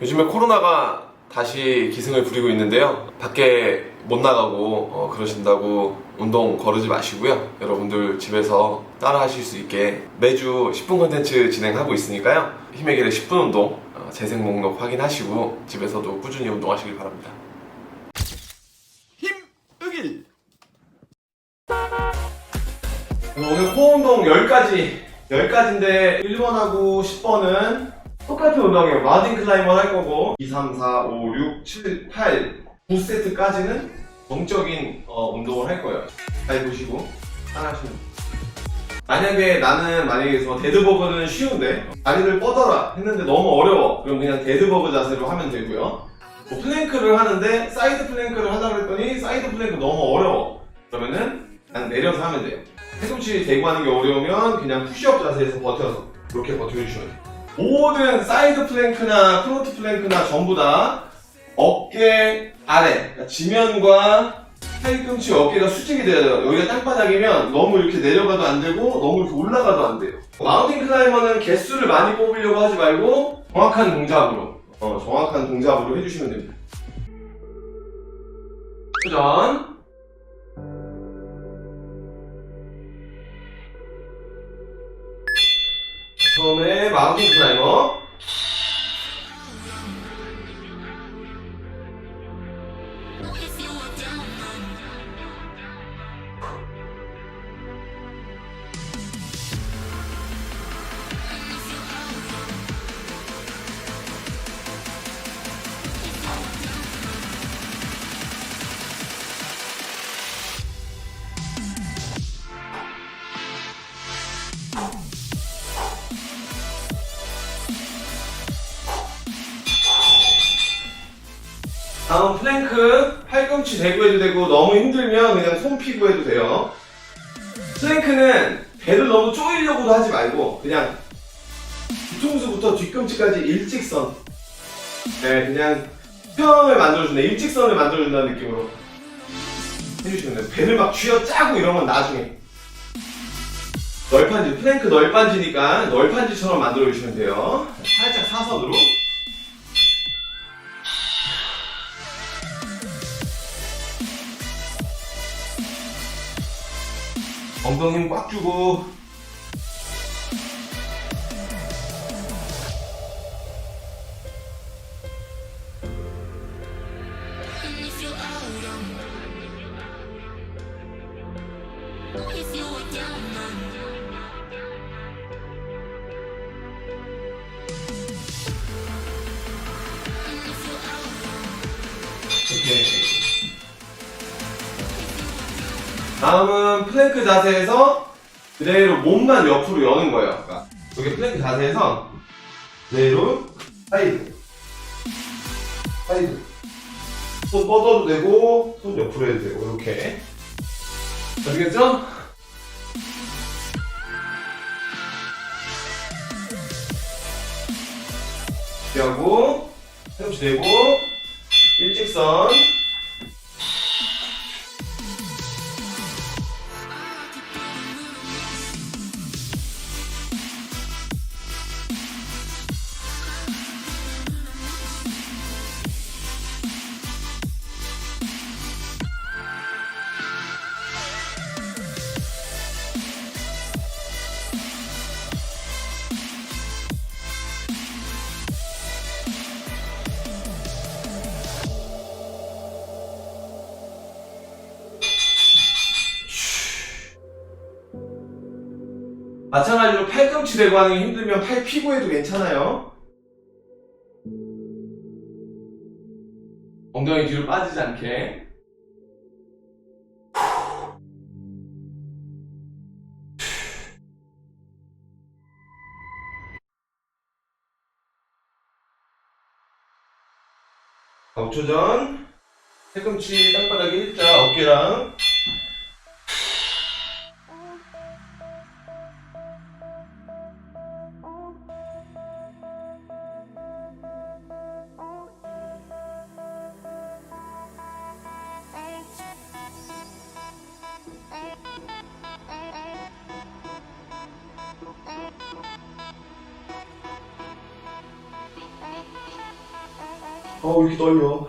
요즘에 코로나가 다시 기승을 부리고 있는데요. 밖에 못 나가고 어, 그러신다고 운동 거르지 마시고요. 여러분들 집에서 따라 하실 수 있게 매주 10분 컨텐츠 진행하고 있으니까요. 힘의 길의 10분 운동 어, 재생 목록 확인하시고 집에서도 꾸준히 운동하시길 바랍니다. 힘의길 오늘 코어 운동 10가지 10가지인데 1번하고 10번은 똑같은 운동이에요. 마딘 클라이머 할 거고. 2, 3, 4, 5, 6, 7, 8 9세트까지는 정적인 어, 운동을 할 거예요. 잘 보시고 돼요. 만약에 나는 만약에 저 데드버그는 쉬운데 다리를 뻗어라 했는데 너무 어려워. 그럼 그냥 데드버그 자세로 하면 되고요. 뭐 플랭크를 하는데 사이드 플랭크를 하려고 했더니 사이드 플랭크 너무 어려워. 그러면은 그냥 내려서 하면 돼요. 팔꿈치 대고 하는 게 어려우면 그냥 푸시업 자세에서 버텨서 이렇게 버텨주시면 돼요 모든 사이드 플랭크나 프론트 플랭크나 전부 다 어깨 아래 그러니까 지면과 팔꿈치 어깨가 수직이 돼요. 여기가 땅바닥이면 너무 이렇게 내려가도 안 되고 너무 이렇게 올라가도 안 돼요. 마운틴 클라이머는 개수를 많이 뽑으려고 하지 말고 정확한 동작으로 어, 정확한 동작으로 해주시면 됩니다. 도전 처음에 마운틴 클라이머 팔꿈치 대고 해도 되고 너무 힘들면 그냥 손 피고 해도 돼요. 플랭크는 배를 너무 조이려고도 하지 말고 그냥 뒤통수부터 뒤꿈치까지 일직선. 네 그냥 평을 만들어준다 일직선을 만들어준다는 느낌으로 해주시면 돼요. 배를 막 쥐어짜고 이런 건 나중에. 널판지 플랭크 널판지니까 널판지처럼 만들어 주시면 돼요. 살짝 사선으로 엉덩이 힘 꽉 주고. 이렇게 다음은 플랭크 자세에서 그대로 몸만 옆으로 여는 거예요. 아까 여기 플랭크 자세에서 그대로 사이드. 사이드. 손 뻗어도 되고 손 옆으로 해도 되고 이렇게. 아시겠죠? 이렇게 하고 팔꿈치 대고 일직선 마찬가지로 팔꿈치 대고 하는 게 힘들면 팔 피고 해도 괜찮아요. 엉덩이 뒤로 빠지지 않게. 자, 5초 전. 팔꿈치 땅바닥에 일자 어깨랑 왜 이렇게 떨려?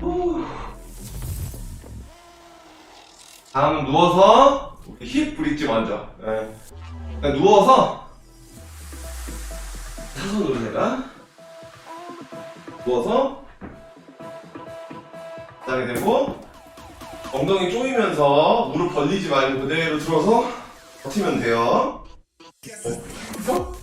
후. 다음은 누워서 힙 브릿지 먼저. 예. 그냥 누워서 사선으로 내가 누워서 바닥에 대고 엉덩이 조이면서 무릎 벌리지 말고 그대로 들어서 버티면 돼요. 어?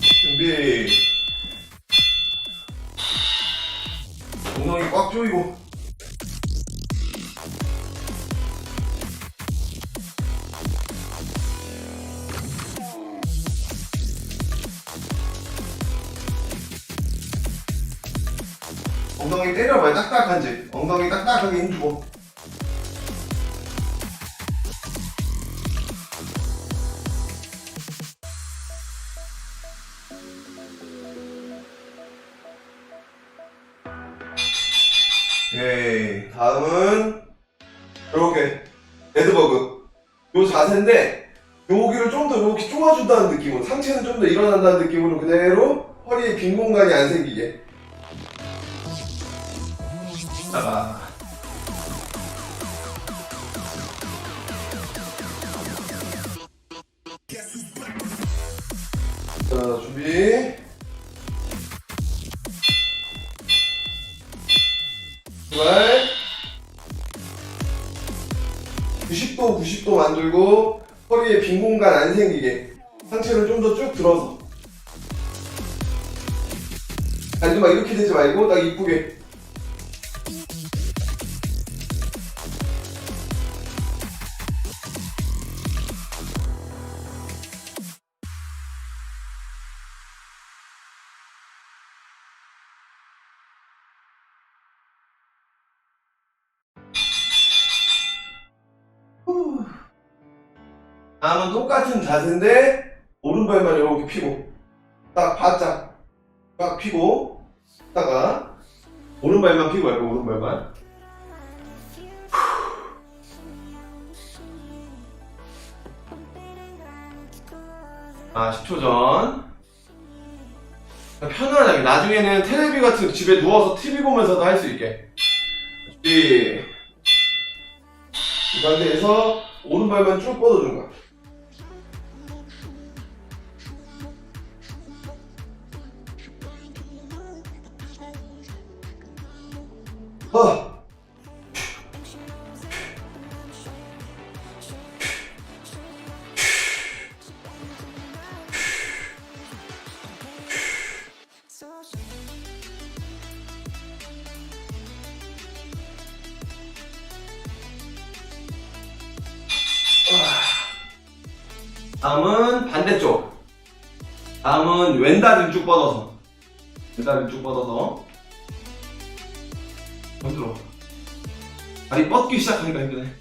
준비. 엉덩이 꽉 조이고. 엉덩이 때려봐요. 딱딱한지. 엉덩이 딱딱하게 힘주고. 오케이. 다음은 이렇게 레드버그. 요 자세인데 여기를 좀 더 이렇게 쪼아준다는 느낌으로 상체는 좀 더 일어난다는 느낌으로 그대로 허리에 빈 공간이 안 생기게. 아. 자, 준비. 출발. 90도, 90도 만들고, 허리에 빈 공간 안 생기게. 상체를 좀 더 쭉 들어서. 아니, 막 이렇게 되지 말고, 딱 이쁘게. 다음은 똑같은 자세인데 오른발만 이렇게 피고 딱 바짝 딱 피고 다가 오른발만 피고 말고 오른발만. 아 10초 전. 편안하게. 나중에는 테레비 같은 거 집에 누워서 TV 보면서도 할 수 있게. 이 상태에서 오른발만 쭉 뻗어준 거야. 아. 다음은 반대쪽. 다음은 왼다리를 쭉 뻗어서. 왼다리를 쭉 뻗어서. 힘들어. 다리 뻗기 시작하니까 힘드네.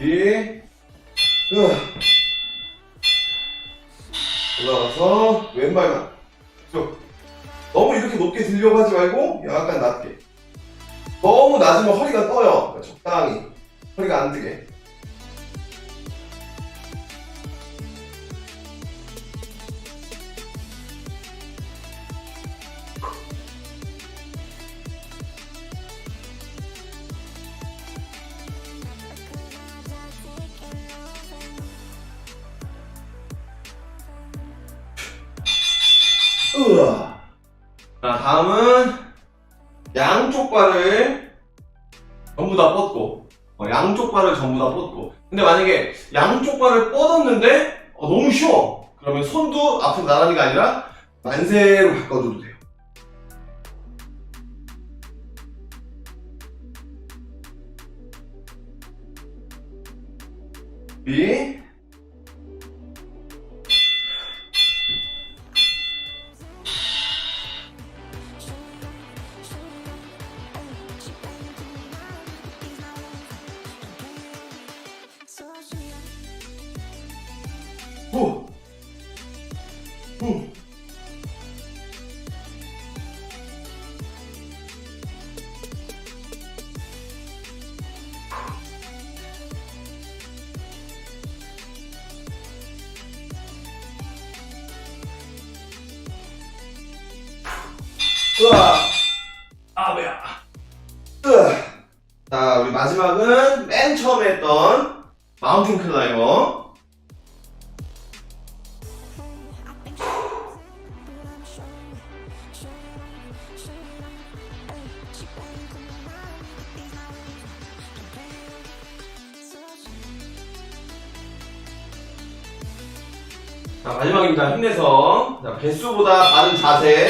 이, 으. 올라가서 왼발만 쭉 너무 이렇게 높게 들려고 하지 말고 약간 낮게 너무 낮으면 허리가 떠요 그러니까 적당히 허리가 안 뜨게 다음은 양쪽 발을 전부 다 뻗고, 어, 양쪽 발을 전부 다 뻗고. 근데 만약에 양쪽 발을 뻗었는데 어, 너무 쉬워. 그러면 손도 앞으로 나란히가 아니라 만세로 바꿔줘도 돼요. 비. Uh. Uh. Uh. 자, 마지막입니다. 힘내서. 자, 개수보다 바른 자세.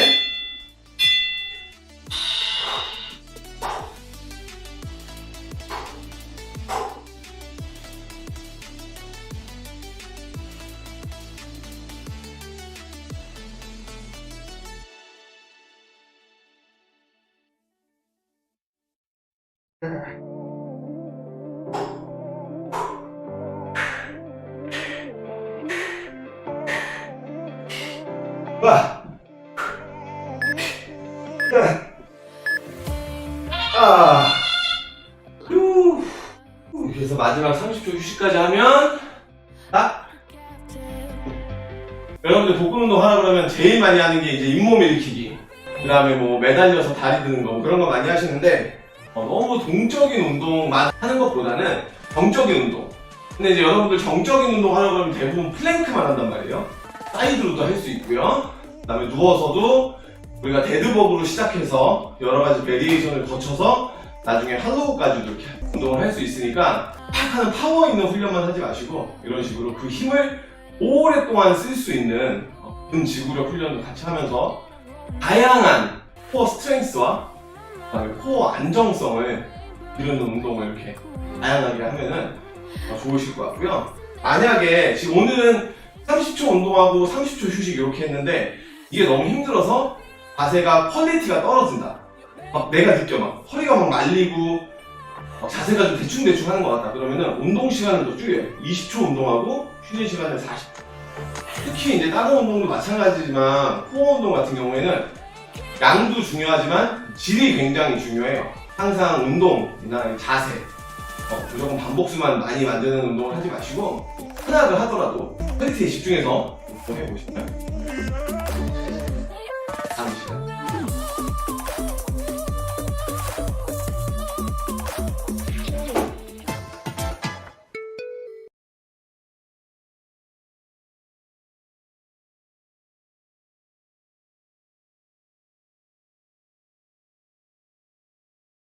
와. 아. 휴. 그래서 마지막 30초 휴식까지 하면 딱. 여러분들 복근 운동 하라 그러면 제일 많이 하는 게 이제 잇몸 일으키기. 그 다음에 뭐 매달려서 다리 드는 거 그런 거 많이 하시는데 어, 너무 동적인 운동만 하는 것보다는 정적인 운동. 근데 이제 여러분들 정적인 운동 하려고 하면 대부분 플랭크만 한단 말이에요. 사이드로도 할 수 있고요. 그다음에 누워서도 우리가 데드버그로 시작해서 여러 가지 베리에이션을 거쳐서 나중에 할로우까지도 이렇게 운동을 할 수 있으니까 딱 하는 파워 있는 훈련만 하지 마시고 이런 식으로 그 힘을 오랫동안 쓸 수 있는 근 지구력 훈련도 같이 하면서 다양한 코어 스트렝스와 그다음에 코어 안정성을 기르는 운동을 이렇게 다양하게 하면은 어, 좋으실 것 같고요. 만약에 지금 오늘은 30초 운동하고 30초 휴식 이렇게 했는데 이게 너무 힘들어서 자세가 퀄리티가 떨어진다. 막 내가 느껴 막 허리가 막 말리고 막 자세가 좀 대충 대충 하는 것 같다. 그러면은 운동 시간을 더 줄여요. 20초 운동하고 쉬는 시간을 40초. 특히 이제 다른 운동도 마찬가지지만 코어 운동 같은 경우에는 양도 중요하지만 질이 굉장히 중요해요. 항상 운동이나 자세, 어, 무조건 반복수만 많이 만드는 운동을 하지 마시고 하나를 하더라도 퀄리티에 집중해서 운동해 보시면 Tá caixa.